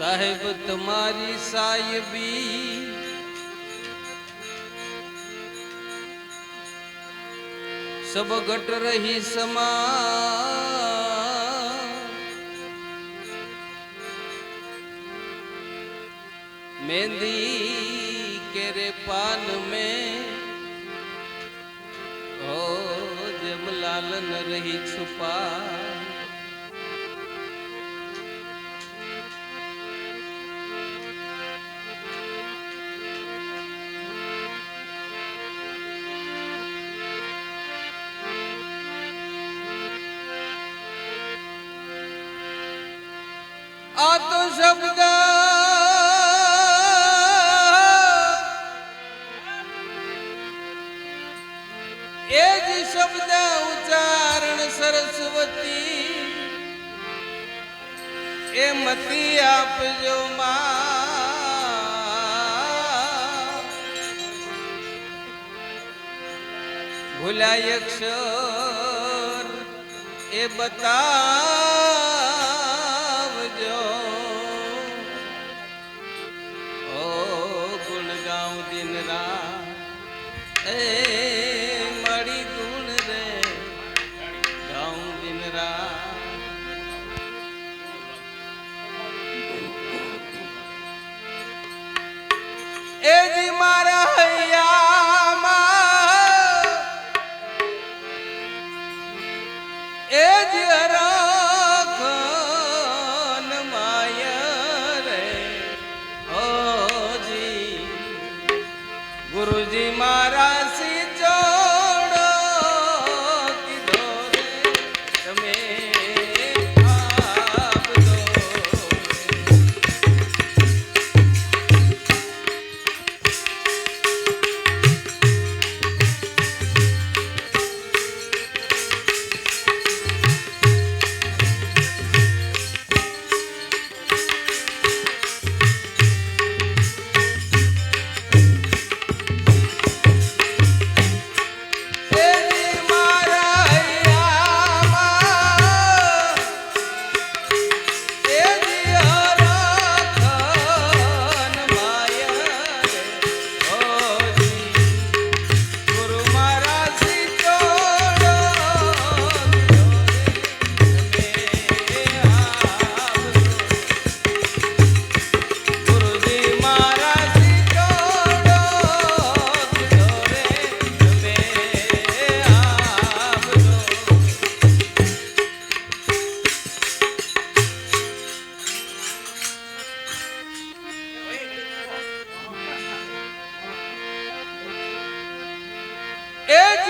સાહેબ, તમારી સાહેબી સબ ગટ રહી સમા. મેંદી કેરે પાન મે. હો જમલાલન રહી છુપા. શબ્દ. એ જ શબ્દ ઉચ્ચારણ સરસ્વતી. એ મતી આપજો ભૂલાય અક્ષર એ બતાવજો એ ગુરુજી મારા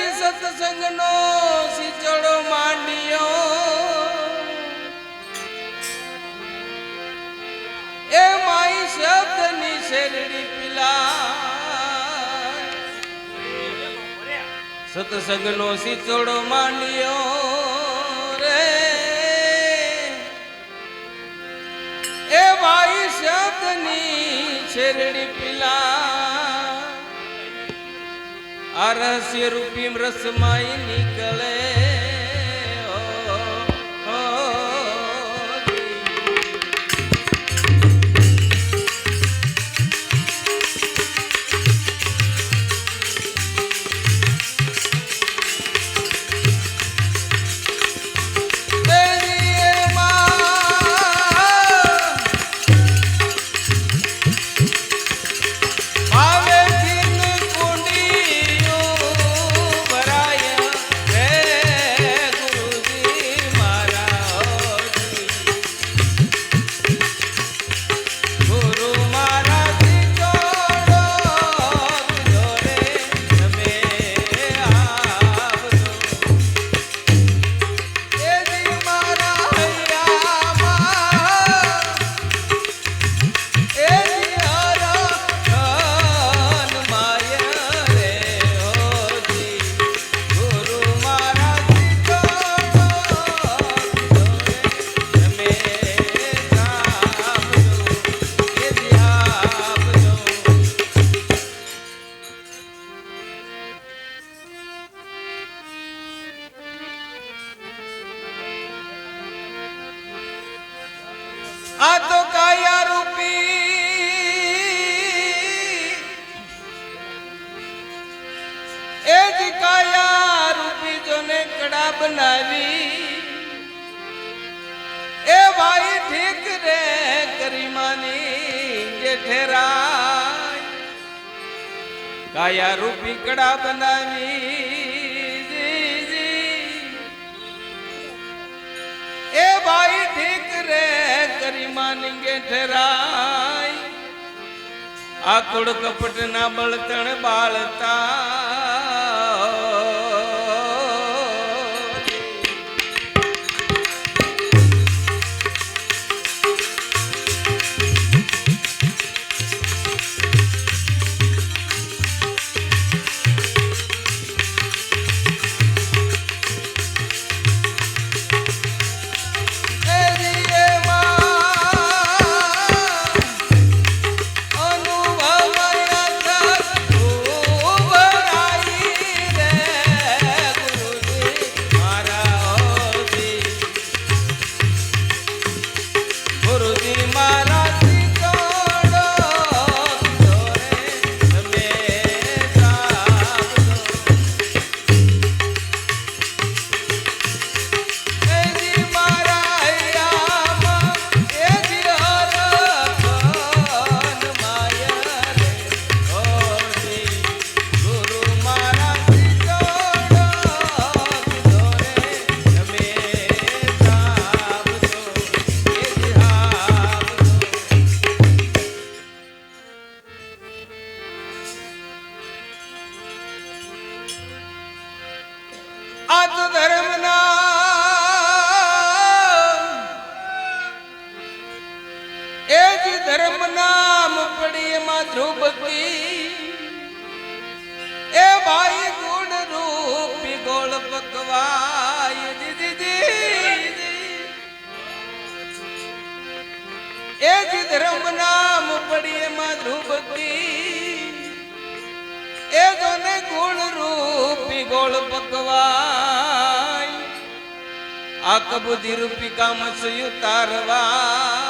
જ સત્સંગનો સિચડો માંડ્યો. એ માઈ શબ્દની શેરડી પીલા સત્સંગનો સિચડો માંડ્યો રે. એ માઈ શબ્દની શેરડી પીલા આ રહસ્ય રૂપી રસમાઈ નીકળે. બનાવી એ ભાઈ ઠીક રે કરી કરીમાની જેઠેરાય કાયા રૂપી કડા બનાવી. એ ભાઈ ઠીક રે કરીમાની જેઠેરાય આકુળ કપટ ના બળતણ બાળતા એથી ધર્મ નામ પડીએ એમાં ધ્રુપતિ એ જોને ગુણ રૂપી ગોળ પકવાય. આ કબૂધી રૂપી કામ સુયું તારવા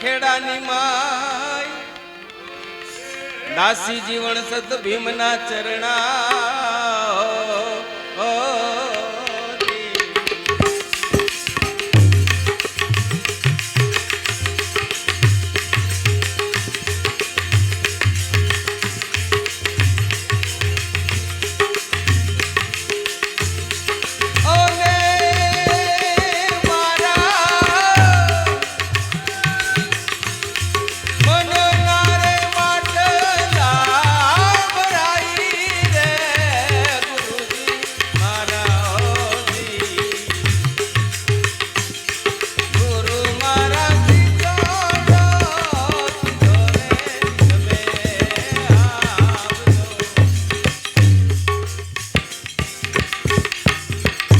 ખેડાની માય. દાસી જીવન સત ભીમના ચરણા